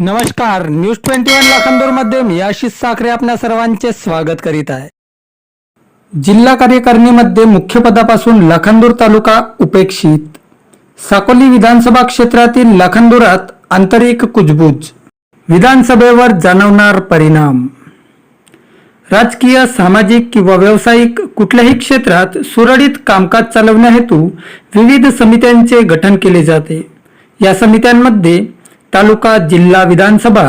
नमस्कार news twenty one लाखांदूरमध्ये मी आशिष साखरे आपल्या सर्वांचे स्वागत करीत आहे. जिल्हा कार्यकारिणीमध्ये मुख्य पदापासून लखनदूर तालुका उपेक्षित. साकोली विधानसभा क्षेत्रातील लखनदुरात आंतरिक कुजबूज. विधानसभेवर जाणवणार परिणाम. राजकीय सामाजिक किंवा व्यावसायिक कुठल्याही क्षेत्रात सुरळीत कामकाज चालवण्याहेतू विविध समित्यांचे गठन केले जाते. या समित्यांमध्ये तालुका जिल्हा विधानसभा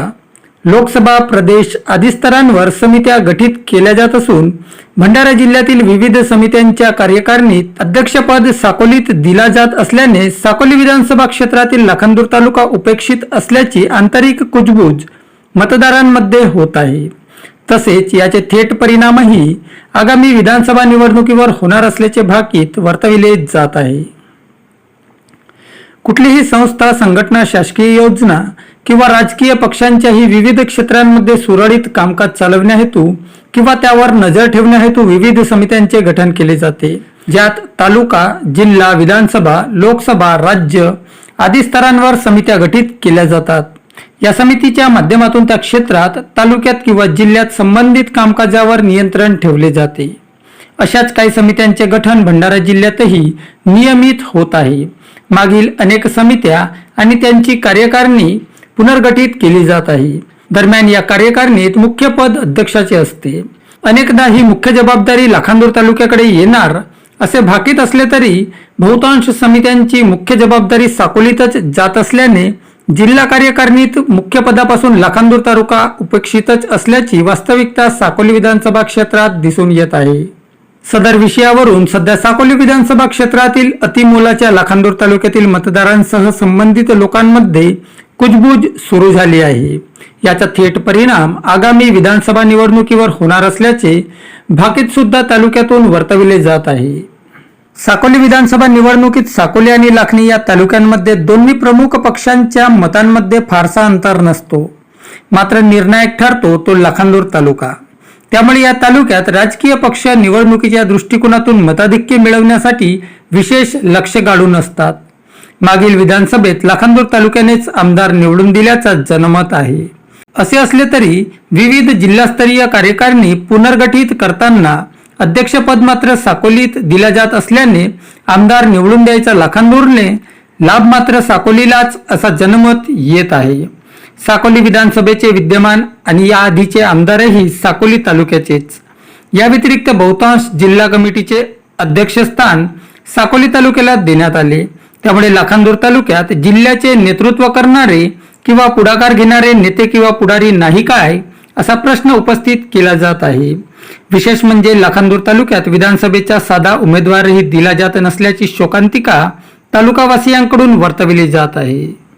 लोकसभा प्रदेश आदी स्तरांवर समित्या गठीत केल्या जात असून भंडारा जिल्ह्यातील विविध समित्यांच्या कार्यकारिणीत अध्यक्षपद साकोलीत दिला जात असल्याने साकोली विधानसभा क्षेत्रातील लखनदूर तालुका उपेक्षित असल्याची आंतरिक कुजबूज मतदारांमध्ये होत आहे. तसेच याचे थेट परिणामही आगामी विधानसभा निवडणुकीवर होणार असल्याचे भाकीत वर्तविले जात आहे. कुठलीही संस्था संघटना शासकीय योजना किंवा राजकीय पक्षांच्याही विविध क्षेत्रांमध्ये सुरळीत कामकाज चालवण्याहेतू किंवा त्यावर नजर ठेवण्याहेतू विविध समित्यांचे गठन केले जाते. ज्यात तालुका जिल्हा विधानसभा लोकसभा राज्य आदी स्तरांवर समित्या गठीत केल्या जातात. या समितीच्या माध्यमातून त्या क्षेत्रात तालुक्यात किंवा जिल्ह्यात संबंधित कामकाजावर नियंत्रण ठेवले जाते. अशाच काही समित्यांचे गठन भंडारा जिल्ह्यातही नियमित होत आहे. मागील अनेक समित्या आणि त्यांची कार्यकारिणी पुनर्गठित केली जात आहे. दरम्यान या कार्यकारिणीत मुख्य पद अध्यक्षाचे असते. अनेकदा ही मुख्य जबाबदारी लाखांदूर तालुक्याकडे येणार असे भाकीत असले तरी बहुतांश समित्यांची मुख्य जबाबदारी साकोलीतच जात असल्याने जिल्हा कार्यकारिणीत मुख्य पदापासून लाखांदूर तालुका उपेक्षितच असल्याची वास्तविकता साकोली विधानसभा क्षेत्रात दिसून येत आहे. सदर विषयावरून सध्या साकोली विधानसभा क्षेत्रातील अतिमोलाच्या लाखांदूर तालुक्यातील मतदारांसह संबंधित लोकांमध्ये कुजबूज सुरू झाली आहे. याचा थेट परिणाम आगामी विधानसभा निवडणुकीवर होणार असल्याचे भाकीत सुद्धा तालुक्यातून वर्तविले जात आहे. साकोली विधानसभा निवडणुकीत साकोली आणि लाखणी या तालुक्यांमध्ये दोन्ही प्रमुख पक्षांच्या मतांमध्ये फारसा अंतर नसतो. मात्र निर्णायक ठरतो तो लाखांदूर तालुका. त्यामुळे या तालुक्यात राजकीय पक्ष निवडणुकीच्या दृष्टिकोनातून मताधिक्य मिळवण्यासाठी विशेष लक्ष गाडून असतात. मागील विधानसभेत लाखांदूर तालुक्यानेच आमदार निवडून दिल्याचा जनमत आहे. असे असले तरी विविध जिल्हास्तरीय कार्यकारिणी पुनर्गठित करताना अध्यक्षपद मात्र साकोलीत दिल्या जात असल्याने आमदार निवडून द्यायचा लाखांदूरने लाभ मात्र साकोलीलाच असा जनमत येत आहे. साकोली विधानसभेचे विद्यमान आणि या आधीचे आमदारही साकोली तालुक्याचेच. या व्यतिरिक्त बहुतांश जिल्हा कमिटीचे अध्यक्षस्थान साकोली तालुक्याला देण्यात आले. त्यामुळे लाखांदूर तालुक्यात जिल्ह्याचे नेतृत्व करणारे किंवा पुढाकार घेणारे नेते किंवा पुढारी नाही काय असा प्रश्न उपस्थित केला जात आहे. विशेष म्हणजे लाखांदूर तालुक्यात विधानसभेचा साधा उमेदवारही दिला जात नसल्याची शोकांतिका तालुकावासियांकडून वर्तविली जात आहे.